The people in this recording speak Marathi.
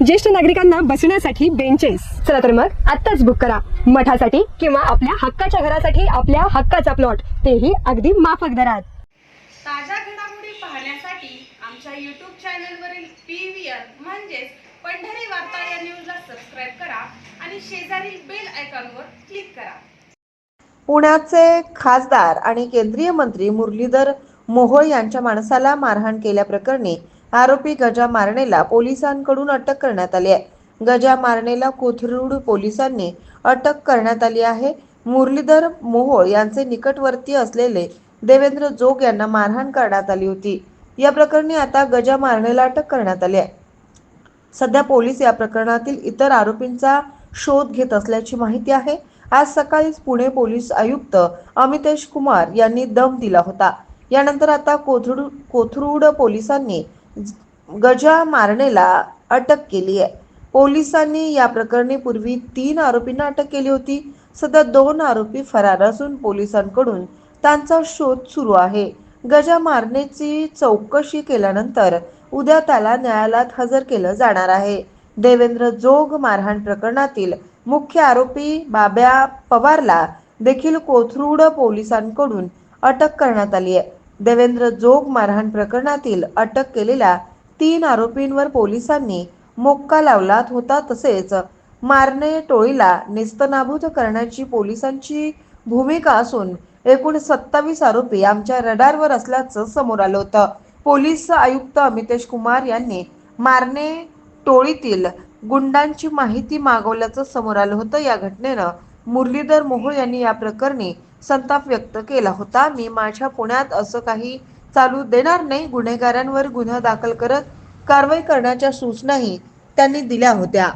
ज्येष्ठ नागरिकांना बसण्यासाठी बेंचेस चला तर मग आत्ताच बुक करा. मठासाठी किंवा आपल्या हक्काच्या घरासाठी आपल्या हक्काचा प्लॉट तेही अगदी माफक दरात. ताज्या घडामोडी पाहण्यासाठी आमच्या यूट्यूब चॅनलवरील पी व्ही आर म्हणजेच पंढरी वार्ता या न्यूजला सबस्क्राईब करा आणि शेजारील बेल आयकॉनवर क्लिक करा. पुण्याचे खासदार आणि केंद्रीय मंत्री मुरलीधर मोहोळ यांच्या माणसाला मारहाण केल्याप्रकरणी आरोपी गजा मारणेला पोलिसांकडून अटक करण्यात आली आहे. गजा मारणेला कोथरूड पोलिसांनी अटक करण्यात आली आहे. मुरलीधर मोहोळ यांचे निकटवर्ती असलेले देवेंद्र जोग यांना मारहाण करण्यात आली होती. या प्रकरणी आता गजा मारणेला अटक करण्यात आली आहे. सध्या पोलीस या प्रकरणातील इतर आरोपींचा शोध घेत असल्याची माहिती आहे. आज सकाळीच पुणे पोलीस आयुक्त अमितेश कुमार यांनी दम दिला होता. यानंतर आता कोथरूड कोथरूड पोलिसांनी गजा मारणेला अटक केली आहे. पोलिसांनी या प्रकरणी पूर्वी तीन आरोपींना अटक केली होती. सध्या दोन आरोपी फरार असून पोलिसांकडून त्यांचा शोध सुरू आहे. गजा मारण्याची चौकशी केल्यानंतर उद्या त्याला न्यायालयात हजर केलं जाणार आहे. देवेंद्र जोग मारहाण प्रकरणातील मुख्य आरोपी बाब्या पवारला देखील कोथरूड पोलिसांकडून अटक करण्यात आली आहे. देवेंद्र जोग मारहाण प्रकरणातील अटक केलेल्या तीन आरोपींवर पोलिसांनी मोक्का लावला होता तसेच मारणे टोळीला नेस्तनाबूत करण्याची पोलिसांची भूमिका असून एकूण सत्तावीस आरोपी आमच्या रडारवर असल्याचं समोर आलं होतं. पोलीस आयुक्त अमितेश कुमार यांनी मारणे टोळीतील गुंडांची माहिती मागवल्याचं समोर आलं होतं. या घटनेनं मुरलीधर मोहोळ यांनी या प्रकरणी संताप व्यक्त केला होता. मी माझ्या पुण्यात असं काही चालू देणार नाही. गुन्हेगारांवर गुन्हा दाखल करत कारवाई करण्याच्या सूचनाही त्यांनी दिल्या होत्या.